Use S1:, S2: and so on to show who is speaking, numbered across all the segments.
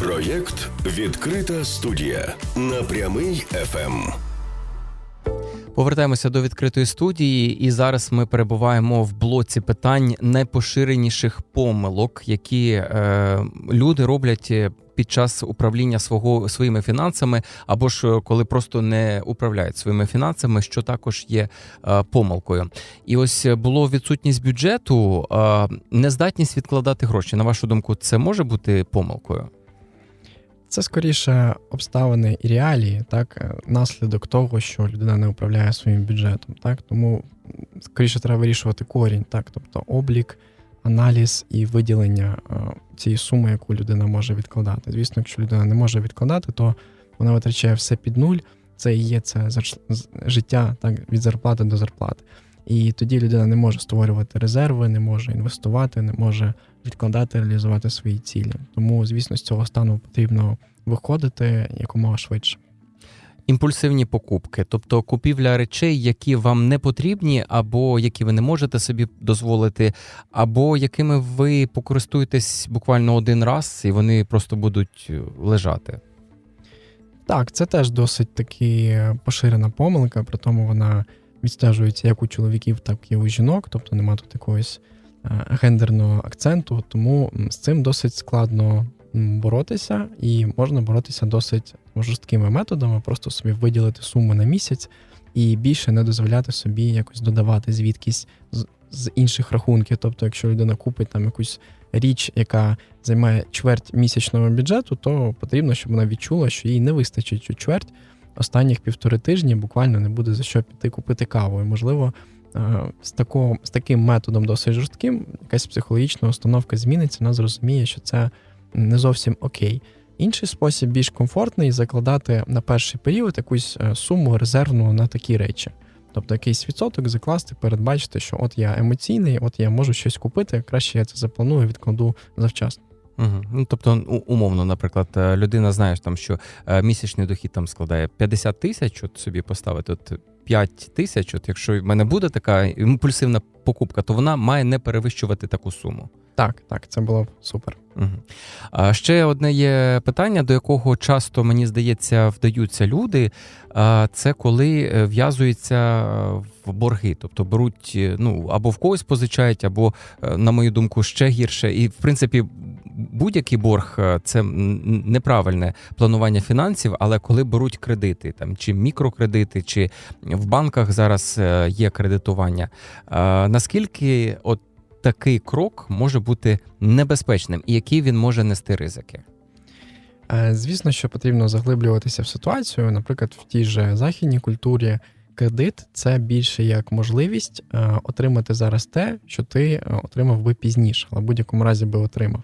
S1: Проєкт Відкрита студія на прямий Ем. ФМ.
S2: Повертаємося до відкритої студії, і зараз ми перебуваємо в блоці питань найпоширеніших помилок, які е, люди роблять е, під час управління свого своїми фінансами, або ж е, коли просто не управляють своїми фінансами, що також є е, помилкою. І ось е, було відсутність бюджету, е, нездатність відкладати гроші. На вашу думку, це може бути помилкою?
S3: Це скоріше обставини і реалії, так, е, наслідок того, що людина не управляє своїм бюджетом. Так, тому скоріше треба вирішувати корінь, так, тобто облік, аналіз і виділення е, цієї суми, яку людина може відкладати. Звісно, якщо людина не може відкладати, то вона витрачає все під нуль. Це і є це життя так, від зарплати до зарплати. І тоді людина не може створювати резерви, не може інвестувати, не може відкладати, реалізувати свої цілі. Тому, звісно, з цього стану потрібно виходити якомога швидше.
S2: Імпульсивні покупки, тобто купівля речей, які вам не потрібні, або які ви не можете собі дозволити, або якими ви покористуєтесь буквально один раз, і вони просто будуть е, лежати.
S3: Так, це теж досить таки поширена помилка, при тому вона відстежується як у чоловіків, так і у жінок, тобто нема тут якогось гендерного акценту, тому з цим досить складно боротися, і можна боротися досить жорсткими методами, просто собі виділити суму на місяць і більше не дозволяти собі якось додавати звідкись з, інших рахунків. Тобто, якщо людина купить там якусь річ, яка займає чверть місячного бюджету, то потрібно, щоб вона відчула, що їй не вистачить цю чверть. Останніх півтори тижні буквально не буде за що піти купити каву. І, можливо, е, з, такого, з таким методом досить жорстким, якась психологічна установка зміниться, вона зрозуміє, що це не зовсім окей. Інший спосіб більш комфортний закладати на перший період якусь е, суму резервну на такі речі. Тобто якийсь відсоток закласти, передбачити, що от я емоційний, от я можу щось купити, краще я це запланую, відкладу завчасно.
S2: Угу. Ну, тобто, умовно, наприклад, е, людина знає там, що е, місячний дохід там складає 50 тисяч, от собі поставити от 5 тисяч. От якщо в мене буде така імпульсивна покупка, то вона має не перевищувати таку суму.
S3: Так, так, це було б супер.
S2: Угу. А ще одне є питання, до якого часто мені здається вдаються люди. Це коли е, в'язуються в борги, тобто беруть е, ну або в когось позичають, або, е, на мою думку, ще гірше. І в принципі, будь-який борг е, це неправильне планування фінансів, але коли беруть кредити, там чи мікрокредити, чи в банках зараз е, є кредитування. Наскільки от такий крок може бути небезпечним, і які він може нести ризики?
S3: Е, Звісно, що потрібно заглиблюватися в ситуацію. Наприклад, в тій же західній культурі кредит це більше як можливість е, отримати зараз те, що ти е, отримав би пізніше, але в будь-якому разі би отримав.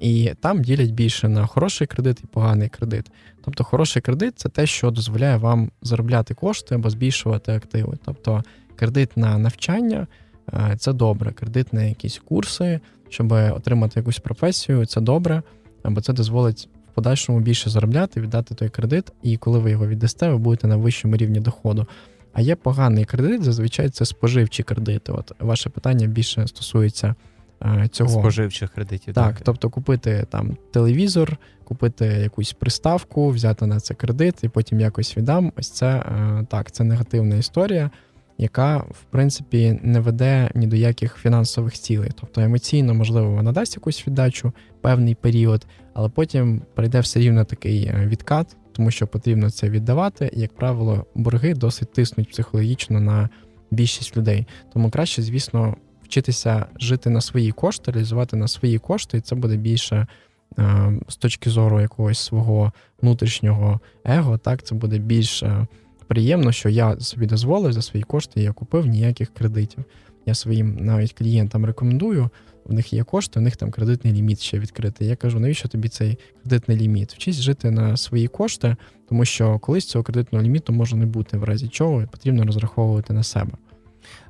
S3: І там ділять більше на хороший кредит і поганий кредит. Тобто, хороший кредит це те, що дозволяє вам заробляти кошти або збільшувати активи. Тобто, кредит на навчання е, це добре, кредит на якісь курси, щоб отримати якусь професію, це добре, бо це дозволить в подальшому більше заробляти, віддати той кредит, і коли ви його віддасте, ви будете на вищому рівні доходу. А є поганий кредит, зазвичай це споживчі кредити. От ваше питання більше стосується цього.
S2: Споживчих кредитів.
S3: Так, тобто купити там телевізор, купити якусь приставку, взяти на це кредит і потім якось віддам. Ось це е, так, це негативна історія, яка в принципі не веде ні до яких фінансових цілей. Тобто емоційно, можливо, вона дасть якусь віддачу певний період, але потім прийде все рівно такий е, відкат, тому що потрібно це віддавати. І, як правило, борги досить тиснуть психологічно на більшість людей. Тому краще, звісно, вчитися жити на свої кошти, реалізувати на свої кошти, і це буде більше е, з точки зору якогось свого внутрішнього его. Так, це буде більш приємно, що я собі дозволив за свої кошти, я купив ніяких кредитів. Я своїм навіть клієнтам рекомендую. В них є кошти, у них там кредитний ліміт ще відкритий. Я кажу, навіщо тобі цей кредитний ліміт? Вчись жити на свої кошти, тому що колись цього кредитного ліміту може не бути, в разі чого і потрібно розраховувати на себе.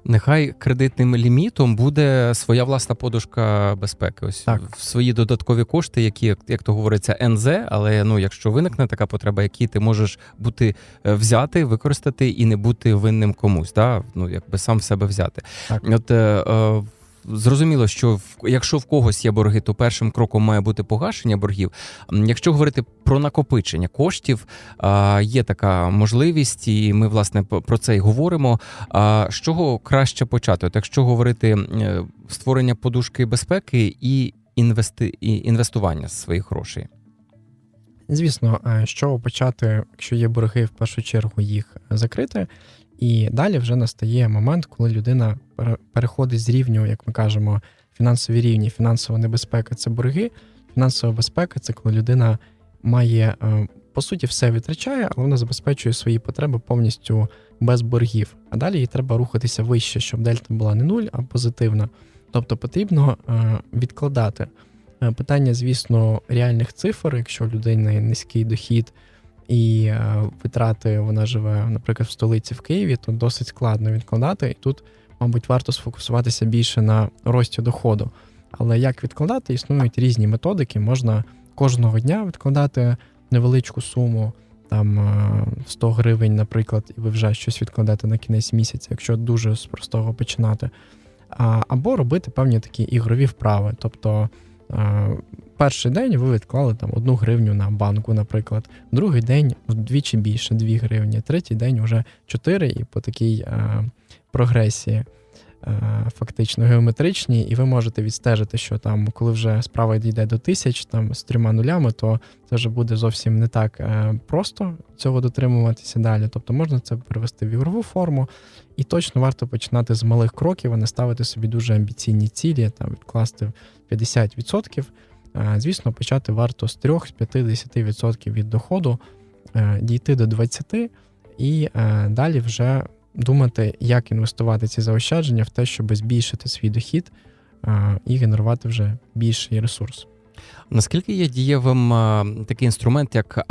S2: Нехай кредитним лімітом буде своя власна подушка безпеки. Ось
S3: Так.
S2: свої додаткові кошти, які, як- як то говориться, НЗ, але ну, якщо виникне така потреба, які ти можеш бути е, взяти, використати і не бути винним комусь, да? ну якби сам в себе взяти.
S3: Так.
S2: От е, е, зрозуміло, що в, якщо в когось є борги, то першим кроком має бути погашення боргів. Якщо говорити про накопичення коштів, є така можливість, і ми власне про це й говоримо. А з чого краще почати? Якщо говорити е, створення подушки безпеки і інвести і інвестування своїх грошей.
S3: Звісно, чого почати, якщо є борги, в першу чергу їх закрити. І далі вже настає момент, коли людина пере- переходить з рівню, як ми кажемо, фінансові рівні, фінансова небезпека це борги. Фінансова безпека це коли людина має е, по суті все витрачає, але вона забезпечує свої потреби повністю без боргів. А далі їй треба рухатися вище, щоб дельта була не нуль, а позитивна. Тобто потрібно е, відкладати. Е, Питання, звісно, реальних цифр, якщо у людини низький дохід і е, витрати вона живе, наприклад, в столиці в Києві, то досить складно відкладати. І тут, мабуть, варто сфокусуватися більше на рості доходу. Але як відкладати, існують різні методики. Можна кожного дня відкладати невеличку суму, там е, 100 гривень, наприклад, і ви вже щось відкладете на кінець місяця, якщо дуже з простого починати. Або робити певні такі ігрові вправи. Тобто е, перший день ви відклали там одну гривню на банку, наприклад, другий день вдвічі більше 2 гривні, третій день вже 4 і по такій е, прогресії. е, Фактично геометричній, і ви можете відстежити, що там, коли вже справа дійде до тисяч, там з трьома нулями, то це вже буде зовсім не так е, просто цього дотримуватися далі. Тобто можна це перевести в ігрову форму, і точно варто починати з малих кроків, а не ставити собі дуже амбіційні цілі, там відкласти 50%. Е, Звісно, почати варто з 3-50% від доходу, е, дійти до 20% і е, далі вже думати, як інвестувати ці заощадження в те, щоб збільшити свій дохід і генерувати вже більший ресурс.
S2: Наскільки є дієвим а, такий інструмент, як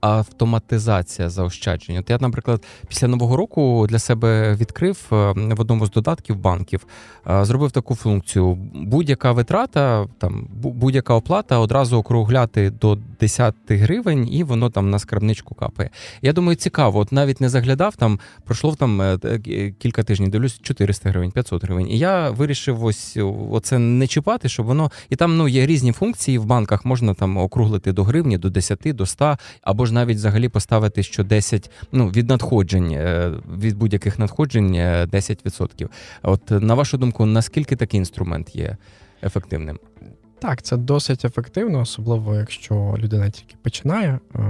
S2: автоматизація заощаджень? От я, наприклад, після нового року для себе відкрив а, в одному з додатків банків, а, зробив таку функцію: будь-яка витрата, там будь-яка оплата одразу округляти до 10 гривень, і воно там на скарбничку капає. Я думаю, цікаво. От навіть не заглядав там, пройшло там е, е, кілька тижнів. Дивлюсь 400 гривень, 500 гривень. І я вирішив ось оце не чіпати, щоб воно і там ну є різні функції в банках. Можна там округлити до гривні, до 10, до 100, або ж навіть взагалі поставити, що 10, ну від надходжень, е, від будь-яких надходжень е, 10%. От на вашу думку, наскільки такий інструмент є ефективним?
S3: Так, це досить ефективно, особливо якщо людина тільки починає е,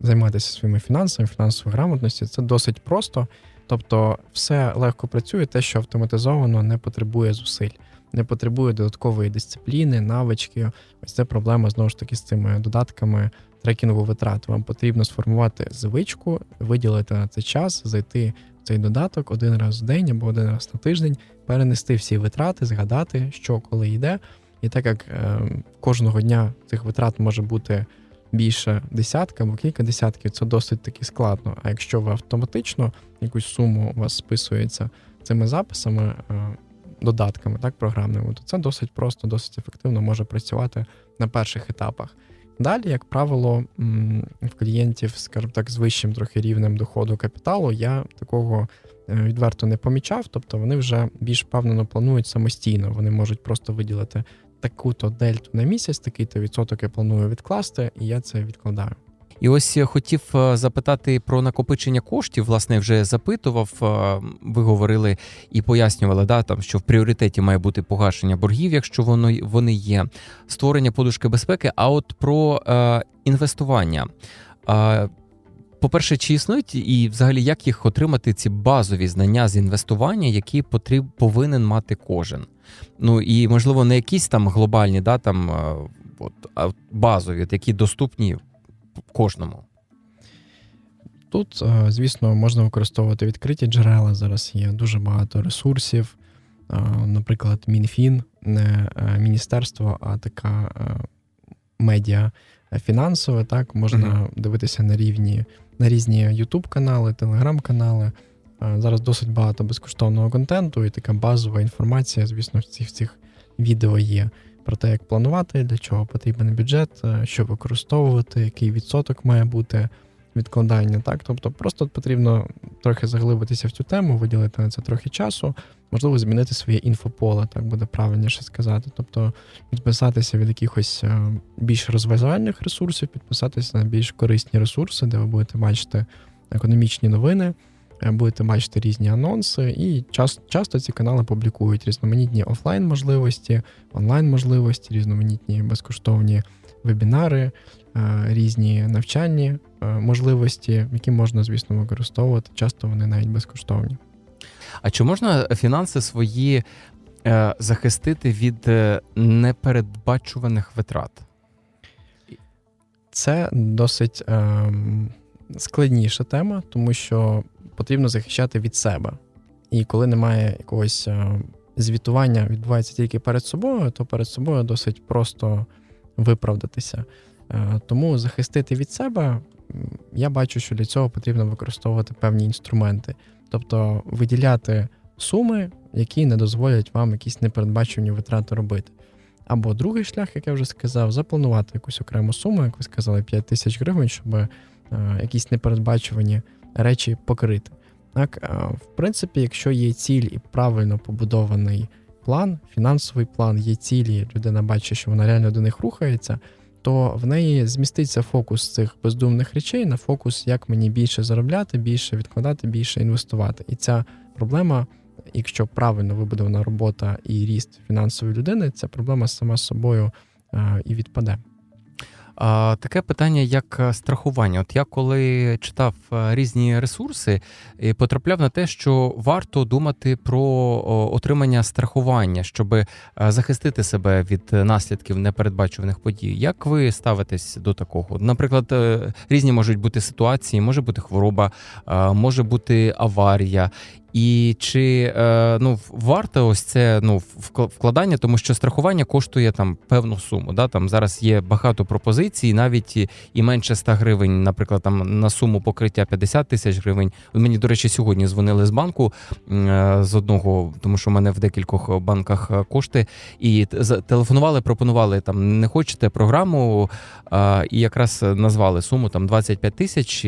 S3: займатися своїми фінансами, фінансовою грамотністю. Це досить просто. Тобто, все легко працює, те, що автоматизовано, не потребує зусиль, не потребує додаткової дисципліни, навички. Ось це проблема знову ж таки з цими додатками трекінгу витрат. Вам потрібно сформувати звичку, виділити на це час, зайти в цей додаток один раз в день або один раз на тиждень, перенести всі витрати, згадати, що коли йде. І так як е, кожного дня цих витрат може бути більше десятка або кілька десятків, це досить таки складно. А якщо ви автоматично якусь суму у вас списується цими записами, е, додатками, так, програмними, то це досить просто, досить ефективно може працювати на перших етапах. Далі, як правило, в клієнтів, скажімо так, з вищим трохи рівнем доходу капіталу, я такого е, відверто не помічав, тобто вони вже більш впевнено планують самостійно. Вони можуть просто виділити таку-то дельту на місяць, такий-то відсоток я планую відкласти, і я це відкладаю.
S2: І ось хотів е, запитати про накопичення коштів. Власне, вже запитував. е, Ви говорили і пояснювали, да, там, що в пріоритеті має бути погашення боргів, якщо воно вони є, створення подушки безпеки. А от про е, інвестування. Е, по-перше, чи існують і взагалі як їх отримати ці базові знання з інвестування, які потріб, повинен мати кожен? Ну і можливо не якісь там глобальні, да, там е, от, базові, от, які доступні кожному.
S3: Тут, е, звісно, можна використовувати відкриті джерела. Зараз є дуже багато ресурсів. Е, Наприклад, МінФін, не е, міністерство, а така медіа фінансове. Так, можна
S2: Мгм.
S3: дивитися на рівні на різні YouTube канали, телеграм-канали. Зараз досить багато безкоштовного контенту, і така базова інформація, звісно, в цих, в цих відео є про те, як планувати, для чого потрібен бюджет, е, що використовувати, який відсоток має бути відкладання. Так, тобто просто потрібно трохи заглибитися в цю тему, виділити на це трохи часу, можливо, змінити своє інфополе, так буде правильніше сказати. Тобто відписатися від якихось е, більш розважальних ресурсів, підписатися на більш корисні ресурси, де ви будете бачити економічні новини. Е, Будете бачити різні анонси, і час, часто ці канали публікують різноманітні офлайн можливості, онлайн можливості, різноманітні безкоштовні вебінари, е, різні навчальні е, можливості, які можна, звісно, використовувати. Часто вони навіть безкоштовні.
S2: А чи можна фінанси свої е, захистити від е, непередбачуваних витрат?
S3: Це досить ем, складніша тема, тому що потрібно захищати від себе. І коли немає якогось е, звітування, відбувається тільки перед собою, то перед собою досить просто виправдатися. Е, тому захистити від себе, я бачу, що для цього потрібно використовувати певні інструменти, тобто виділяти суми, які не дозволять вам якісь непередбачені витрати робити. Або другий шлях, як я вже сказав, запланувати якусь окрему суму, як ви сказали, 5 тисяч гривень, щоб е, якісь непередбачувані речі покрити. Так, е, в принципі, якщо є ціль і правильно побудований план, фінансовий план, є цілі, людина бачить, що вона реально до них рухається, то в неї зміститься фокус цих бездумних речей на фокус, як мені більше заробляти, більше відкладати, більше інвестувати. І ця проблема, якщо правильно вибудована робота і ріст фінансової людини, ця проблема сама з собою е, і відпаде.
S2: Таке питання, як е, страхування. От я коли читав е, різні ресурси, е, потрапляв на те, що варто думати про отримання страхування, щоб е, захистити себе від наслідків непередбачуваних подій. Як ви ставитесь до такого? Наприклад, різні можуть бути ситуації, може бути хвороба, може бути аварія. І чи е, ну варто ось це ну вк- вкладання, тому що страхування коштує там певну суму. Да? Там зараз є багато пропозицій, навіть і- менше 100 гривень, наприклад, там на суму покриття 50 тисяч гривень. Мені, до речі, сьогодні дзвонили з банку е, з одного, тому що в мене в декількох банках е, кошти, і телефонували, пропонували там не хочете програму, і якраз назвали суму там 25 тисяч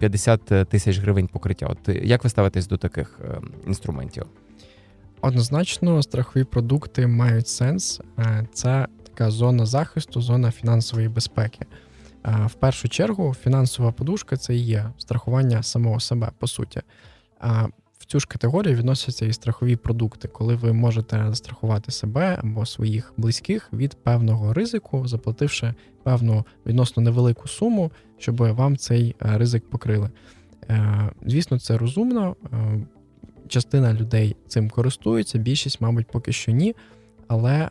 S2: 50 тисяч гривень покриття. От е, як ви ставитесь до таких е, інструментів?
S3: Однозначно, страхові продукти мають сенс. Е, Це така зона захисту, зона фінансової безпеки. Е, В першу чергу, фінансова подушка це і є страхування самого себе, по суті. Цю ж категорію відносяться і страхові продукти, коли ви можете застрахувати себе або своїх близьких від певного ризику, заплативши певну відносно невелику суму, щоб вам цей е, ризик покрили. Е, Звісно, це розумно. Е, частина людей цим користується, більшість, мабуть, поки що ні. Але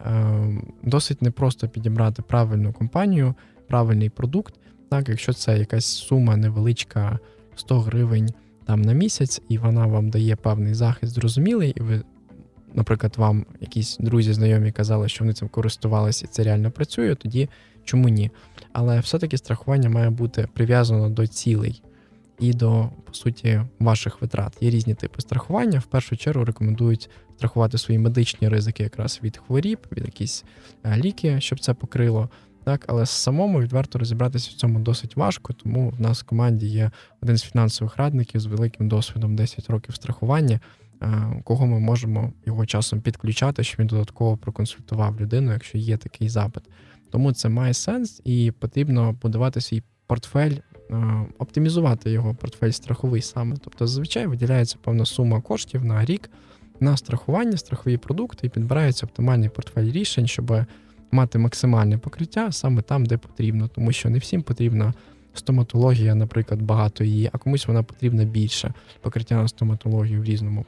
S3: досить непросто підібрати правильну компанію, правильний продукт. Так, якщо це якась сума невеличка 100 гривень там на місяць, і вона вам дає певний захист зрозумілий, і ви, наприклад, вам якісь друзі, знайомі казали, що вони цим користувалися і це реально працює, тоді чому ні? Але все-таки страхування має бути прив'язано до цілей і до, по суті, ваших витрат. Є різні типи страхування. В першу чергу рекомендують страхувати свої медичні ризики якраз від хворіб, від якісь е, ліки, щоб це покрило. Так, але самому відверто розібратися в цьому досить важко, тому в нас в команді є один з фінансових радників з великим досвідом 10 років страхування, е, кого ми можемо його часом підключати, щоб він додатково проконсультував людину, якщо є такий запит. Тому це має сенс і потрібно будувати свій портфель, е, оптимізувати його портфель страховий саме. Тобто, зазвичай виділяється певна сума коштів на рік на страхування, страхові продукти, і підбирається оптимальний портфель рішень, щоб мати максимальне покриття саме там, де потрібно, тому що не всім потрібна стоматологія, наприклад, багато її, а комусь вона потрібна більше покриття на стоматологію в різному,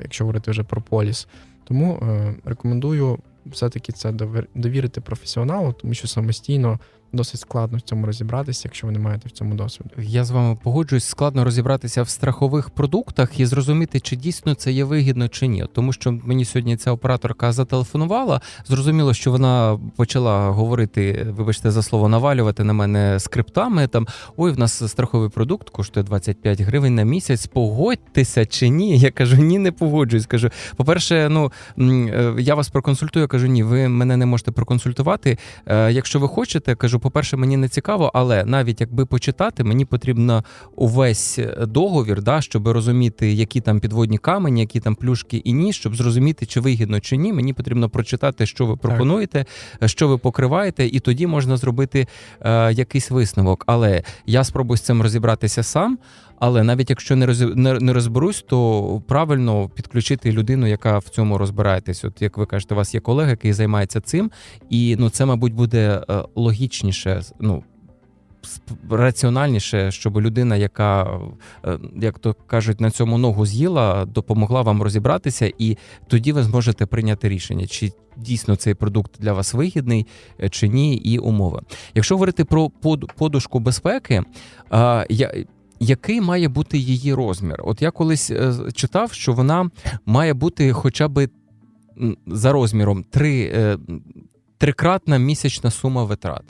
S3: якщо говорити вже про поліс. Тому е, рекомендую все-таки це довір- довірити професіоналу, тому що самостійно досить складно в цьому розібратися, якщо ви не маєте в цьому досвіду.
S2: Я з вами погоджуюсь, складно розібратися в страхових продуктах і зрозуміти, чи дійсно це є вигідно чи ні. Тому що мені сьогодні ця операторка зателефонувала. Зрозуміло, що вона почала говорити, вибачте за слово, навалювати на мене скриптами. Там ой, в нас страховий продукт коштує 25 гривень на місяць. Погодьтеся чи ні? Я кажу, ні, не погоджуюсь. Кажу, по-перше, ну е, я вас проконсультую. Кажу, ні, ви мене не можете проконсультувати. Е, Якщо ви хочете, кажу, кажу: по-перше, мені не цікаво, але навіть якби почитати, мені потрібно увесь договір, да, щоб розуміти, які там підводні камені, які там плюшки і ні, щоб зрозуміти, чи вигідно чи ні. Мені потрібно прочитати, що ви пропонуєте, що ви покриваєте, і тоді можна зробити е, якийсь висновок. Але я спробую з цим розібратися сам. Але навіть якщо не роз, не, не розберусь, то правильно підключити людину, яка в цьому розбирається. От як ви кажете, у вас є колега, який займається цим, і ну це, мабуть, буде е, логічніше. Ну раціональніше, щоб людина, яка, е, як то кажуть, на цьому ногу з'їла, допомогла вам розібратися, і тоді ви зможете прийняти рішення, чи дійсно цей продукт для вас вигідний, е, чи ні, і умови. Якщо говорити про подушку безпеки, я. Який має бути її розмір? От я колись е, читав, що вона має бути хоча б за розміром три, е, трикратна місячна сума витрат.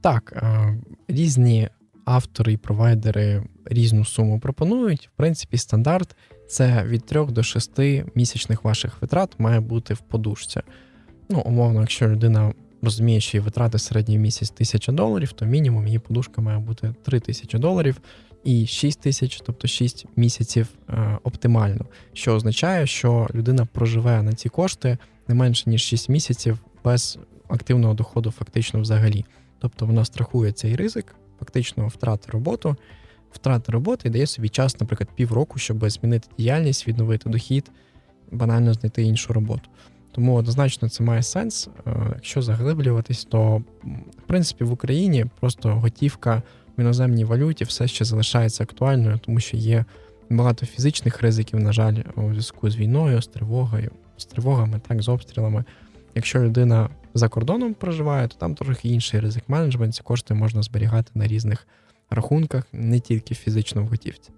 S3: Так, е, різні автори і провайдери різну суму пропонують. В принципі, стандарт це від 3 до 6 місячних ваших витрат має бути в подушці. Ну, умовно, якщо людина розуміє, що її витрати середній місяць 1000 доларів, то мінімум її подушка має бути 3000 доларів і 6 тисяч, тобто 6 місяців е, оптимально. Що означає, що людина проживе на ці кошти не менше ніж 6 місяців без активного доходу, фактично взагалі. Тобто вона страхує цей ризик, фактично втрати роботу, втрати роботи і дає собі час, наприклад, півроку, щоб змінити діяльність, відновити дохід, банально знайти іншу роботу. Тому однозначно це має сенс. Е, Якщо заглиблюватись, то в принципі в Україні просто готівка в іноземній валюті все ще залишається актуальною, тому що є багато фізичних ризиків, на жаль, у зв'язку з війною, з тривогою, з тривогами, так, з обстрілами. Якщо людина за кордоном проживає, то там трохи інший ризик менеджмент. Ці кошти можна зберігати на різних рахунках, не тільки фізично в готівці.